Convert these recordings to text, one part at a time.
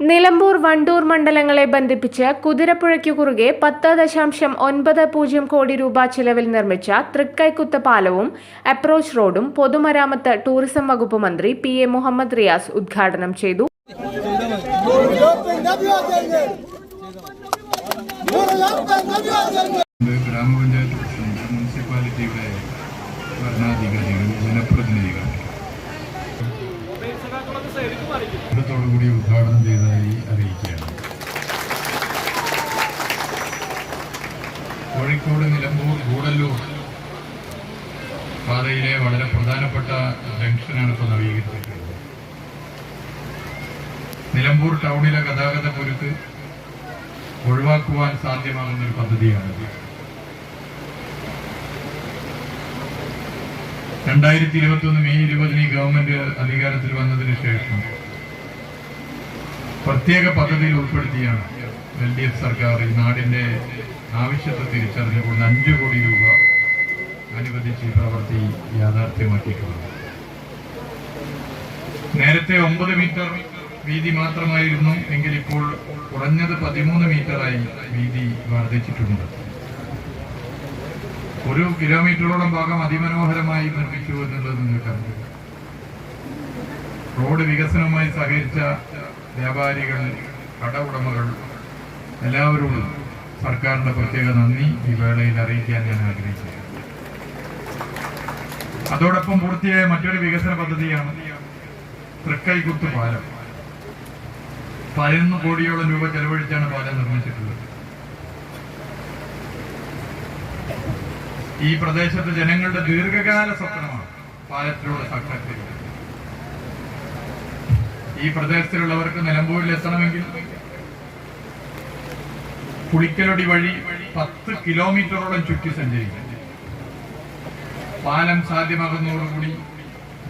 നിലമ്പൂർ വണ്ടൂർ മണ്ഡലങ്ങളെ ബന്ധിപ്പിച്ച് കുതിരപ്പുഴയ്ക്കു കുറുകെ പത്ത് ദശാംശം ഒൻപത് പൂജ്യം കോടി രൂപ ചിലവിൽ നിർമ്മിച്ച തൃക്കൈക്കുത്ത് പാലവും അപ്രോച്ച് റോഡും പൊതുമരാമത്ത് ടൂറിസം വകുപ്പ് മന്ത്രി പി എ മുഹമ്മദ് റിയാസ് ഉദ്ഘാടനം ചെയ്തു. ഗ്രാമപഞ്ചായത്ത് ഉദ്ഘാടനം കോഴിക്കോട് നിലമ്പൂർ ഗൂഡല്ലൂർ പാതയിലെ വളരെ പ്രധാനപ്പെട്ട ജംഗ്ഷനാണ് ഇപ്പോൾ നവീകരിച്ചിട്ടുള്ളത് നിലമ്പൂർ ടൗണിലെ ഗതാഗത കുരുക്ക് ഒഴിവാക്കുവാൻ സാധ്യമാകുന്ന ഒരു പദ്ധതിയാണ് രണ്ടായിരത്തി ഇരുപത്തി ഒന്ന് മെയ് ഇരുപതിന് ഈ ഗവൺമെന്റ് അധികാരത്തിൽ വന്നതിന് ശേഷം പ്രത്യേക പദ്ധതിയിൽ ഉൾപ്പെടുത്തിയാണ് എൽ ഡി എഫ് സർക്കാർ ഈ നാടിന്റെ ആവശ്യത്തെ തിരിച്ചറിഞ്ഞുകൊണ്ട് അഞ്ചു കോടി രൂപ അനുവദിച്ച് ഈ പ്രവൃത്തി യാഥാർത്ഥ്യമാക്കിയിട്ടുള്ളത്. നേരത്തെ ഒമ്പത് മീറ്റർ വീതി മാത്രമായിരുന്നു എങ്കിൽ ഇപ്പോൾ കുറഞ്ഞത് പതിമൂന്ന് മീറ്ററായി വീതി വർദ്ധിച്ചിട്ടുണ്ട്. ഒരു കിലോമീറ്ററോളം ഭാഗം അതിമനോഹരമായി നിർമ്മിച്ചു എന്നുള്ളത് നിങ്ങൾക്കറിയാം. റോഡ് വികസനവുമായി സഹകരിച്ച വ്യാപാരികൾ കട ഉടമകൾ എല്ലാവരോടും സർക്കാരിന്റെ പ്രത്യേക നന്ദി ഈ വേളയിൽ അറിയിക്കാൻ ഞാൻ ആഗ്രഹിക്കുന്നു. അതോടൊപ്പം പൂർത്തിയായ മറ്റൊരു വികസന പദ്ധതിയാണ് തൃക്കൈകുത്ത് പാലം. പതിനൊന്ന് കോടിയോളം രൂപ ചെലവഴിച്ചാണ് പാലം നിർമ്മിച്ചിട്ടുള്ളത്. ഈ പ്രദേശത്തെ ജനങ്ങളുടെ ദീർഘകാല സ്വപ്നമാണ് പാലത്തിലൂടെ സക്സസ് ഈ പ്രദേശത്തിലുള്ളവർക്ക് നിലമ്പൂരിൽ എത്തണമെങ്കിൽ പുളിക്കലൊടി വഴി പത്ത് കിലോമീറ്ററോളം ചുറ്റി സഞ്ചരിക്കും. പാലം സാധ്യമാകുന്നതോടുകൂടി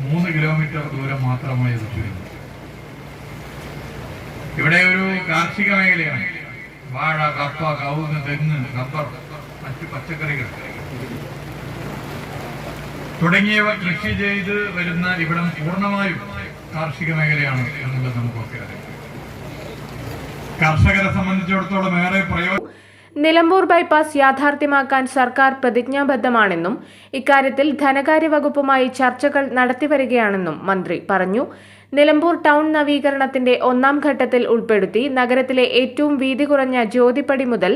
മൂന്ന് കിലോമീറ്റർ ദൂരം മാത്രമായി അത് ഇവിടെ ഒരു കാർഷിക മേഖലയാണ്. വാഴ കപ്പ കവുങ്ങ് തെങ്ങ് റബ്ബർ മറ്റു പച്ചക്കറികൾ. തുടങ്ങിയവ കൃഷി ചെയ്ത് വരുന്ന ഇവിടം പൂർണമായും കാർഷിക മേഖലയാണ് എന്നുള്ളത് നമുക്കൊക്കെ അറിയാം. കർഷകരെ സംബന്ധിച്ചിടത്തോളം ഏറെ പ്രയോജനം നിലമ്പൂർ ബൈപ്പാസ് യാഥാർത്ഥ്യമാക്കാൻ സർക്കാർ പ്രതിജ്ഞാബദ്ധമാണെന്നും ഇക്കാര്യത്തിൽ ധനകാര്യ വകുപ്പുമായി ചർച്ചകൾ നടത്തിവരികയാണെന്നും മന്ത്രി പറഞ്ഞു. നിലമ്പൂർ ടൗൺ നവീകരണത്തിന്റെ ഒന്നാം ഘട്ടത്തിൽ ഉൾപ്പെടുത്തി നഗരത്തിലെ ഏറ്റവും വീതി കുറഞ്ഞ ജ്യോതിപ്പടി മുതൽ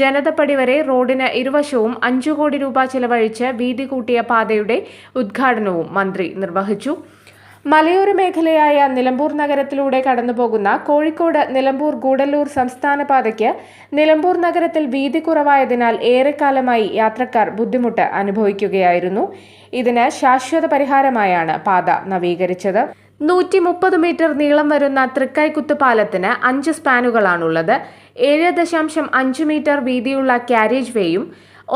ജനതപ്പടി വരെ റോഡിന് ഇരുവശവും അഞ്ചു കോടി രൂപ ചെലവഴിച്ച് വീതി കൂട്ടിയ പാതയുടെ ഉദ്ഘാടനവും മന്ത്രി നിർവഹിച്ചു. മലയോര മേഖലയായ നിലമ്പൂർ നഗരത്തിലൂടെ കടന്നുപോകുന്ന കോഴിക്കോട് നിലമ്പൂർ ഗൂഡല്ലൂർ സംസ്ഥാന പാതയ്ക്ക് നിലമ്പൂർ നഗരത്തിൽ വീതി കുറവായതിനാൽ ഏറെക്കാലമായി യാത്രക്കാർ ബുദ്ധിമുട്ട് അനുഭവിക്കുകയായിരുന്നു. ഇതിന് ശാശ്വത പരിഹാരമായാണ് പാത നവീകരിച്ചത്. നൂറ്റി മുപ്പത് മീറ്റർ നീളം വരുന്ന തൃക്കൈക്കുത്ത് പാലത്തിന് അഞ്ച് സ്പാനുകളാണുള്ളത്. ഏഴ് ദശാംശം അഞ്ച് മീറ്റർ വീതിയുള്ള കാരേജ് വേയും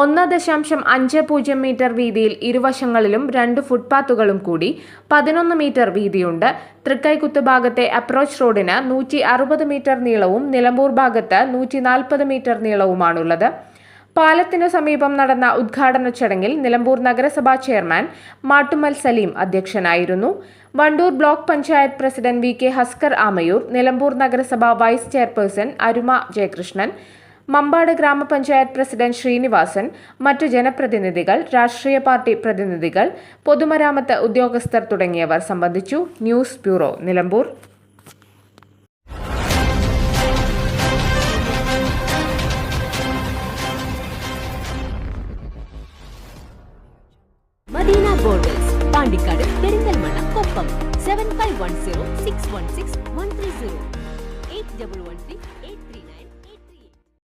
ഒന്ന് ദശാംശം അഞ്ച് പൂജ്യം മീറ്റർ വീതിയിൽ ഇരുവശങ്ങളിലും രണ്ട് ഫുട്പാത്തുകളും കൂടി പതിനൊന്ന് മീറ്റർ വീതിയുണ്ട്. തൃക്കൈക്കുത്ത് ഭാഗത്തെ അപ്രോച്ച് റോഡിന് നൂറ്റി അറുപത് മീറ്റർ നീളവും നിലമ്പൂർ ഭാഗത്ത് നൂറ്റി നാൽപ്പത് മീറ്റർ നീളവുമാണുള്ളത്. പാലത്തിനു സമീപം നടന്ന ഉദ്ഘാടന ചടങ്ങിൽ നിലമ്പൂർ നഗരസഭാ ചെയർമാൻ മാട്ടുമൽ സലീം അധ്യക്ഷനായിരുന്നു. Wandoor block panchayat president V K Haskar Amayur Nilambur നഗരസഭാ വൈസ് ചെയർപേഴ്സൺ അരുമ ജയകൃഷ്ണൻ മമ്പാട് ഗ്രാമപഞ്ചായത്ത് പ്രസിഡന്റ് ശ്രീനിവാസൻ മറ്റു ജനപ്രതിനിധികൾ രാഷ്ട്രീയ പാർട്ടി പ്രതിനിധികൾ പൊതുമരാമത്ത് ഉദ്യോഗസ്ഥർ തുടങ്ങിയവർ സംബന്ധിച്ചു news bureau Nilambur. Madina seven five one zero six one six one three zero eight double one three